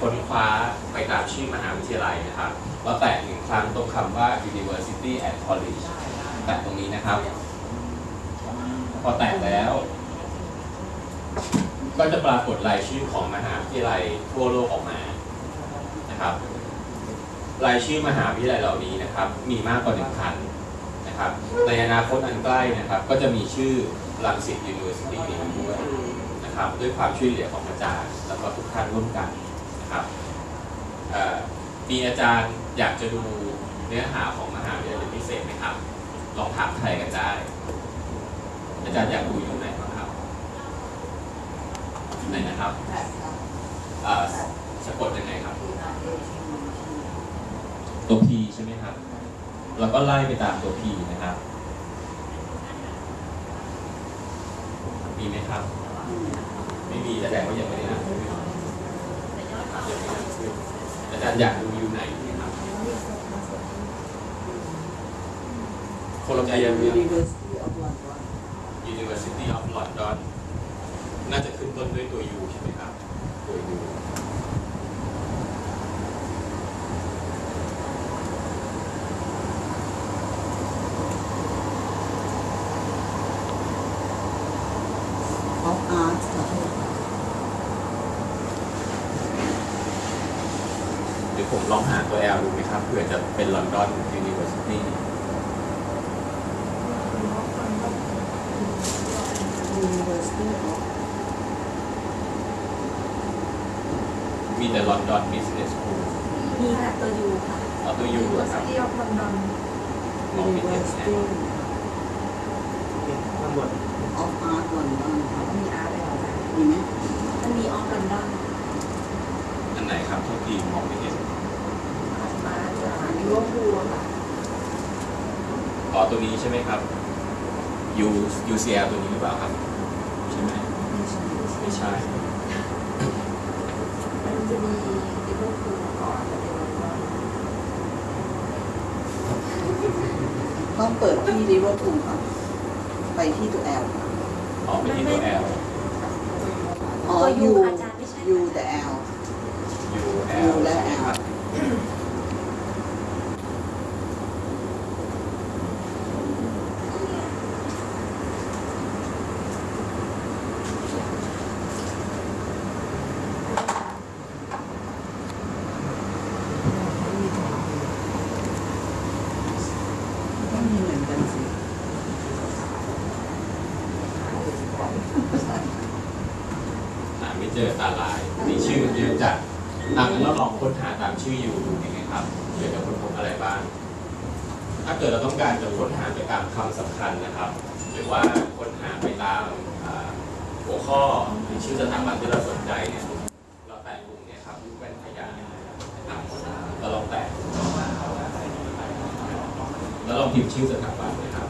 ค้นคว้าไปตามชื่อมหาวิทยาลัยนะครับเราแตะหนึ่งครั้งตรงคำว่า University and College แตะตรงนี้นะครับ พอแตะแล้ว ก็จะปรากฏรายชื่อของมหาวิทยาลัยทั่วโลกออกมานะครับ รายชื่อมหาวิทยาลัยเหล่านี้นะครับ มีมากกว่าหนึ่งพันนะครับ ในอนาคตอันใกล้นะครับ ก็จะมีชื่อรังสิต University นี้ด้วยนะครับ ด้วยความช่วยเหลือของอาจารย์แล้วก็ทุกท่านร่วมกัน ครับมีอาจารย์อยากจะดูเนื้อหาของมหาวิทยาลัยพิเศษไหมครับ ลองถามใครกันได้ อาจารย์อยากดูอยู่ไหนบ้างครับไหนนะครับสะกดยังไงครับ ตัว P ใช่ไหมครับ แล้วก็ไล่ไปตามตัว P นะครับ มีไหมครับ ไม่มีแสดงว่ายังไม่ได้นยังไม่ได้อ่าน ชื่ออาจารย์อยากดูอยู่ไหนนะครับโคโลเจียเรีย University of London University of London น่าจะขึ้นต้นด้วยตัว U ใช่ไหมครับ ตัว U of Arts ค่ะเดี๋ยว ผมลองหาตัว L ดูไหมครับเผื่อจะเป็น London University University of มีแต่ London Business School มีค่ะตัวยูค่ะเอาตัว U อะครับ University of London มองไม่เห็นนะ University ทั้งหมด of Art London ค่ะมีอาร์ตอะไรมีไหมมันมีออฟลอนดอนอันไหนครับโทษทีมองไม่เห็น มาจากลิเวอร์พูลค่ะ อ๋อตัวนี้ใช่ไหมครับ U UCL ตัวนี้หรือเปล่าครับ ใช่ไหมไม่ใช่มันจะมีลิเวอร์พูลก่อนแล้วเป็นลอนดอนต้องเปิดที่ Liverpool ค่ะไปที่ตัว L ค่ะออกไปที่ตัว L อ๋อ ตัวยู U อาจารย์ไม่ใช่ U แต่ L U U L และใช่ไหมครับ ต้องมีเหมือนกันสิ หาไม่ เจอตาลายมีชื่อเยอะจัดอะงั้นเราลองค้นหาตามชื่อ U ดูยังไงครับเดี๋ยวจะค้นพบอะไรบ้าง ถ้าเกิดเราต้องการจะค้นหาไปตามคำสำคัญนะครับ หรือว่าค้นหาไปตามหัวข้อหรือชื่อสถาบันที่เราสนใจเนี่ยเราแตะปุ่มเนี่ยครับรูปแว่นขยายนะครับเราลองแตะแล้วลองพิมพ์ชื่อสถาบันนะครับ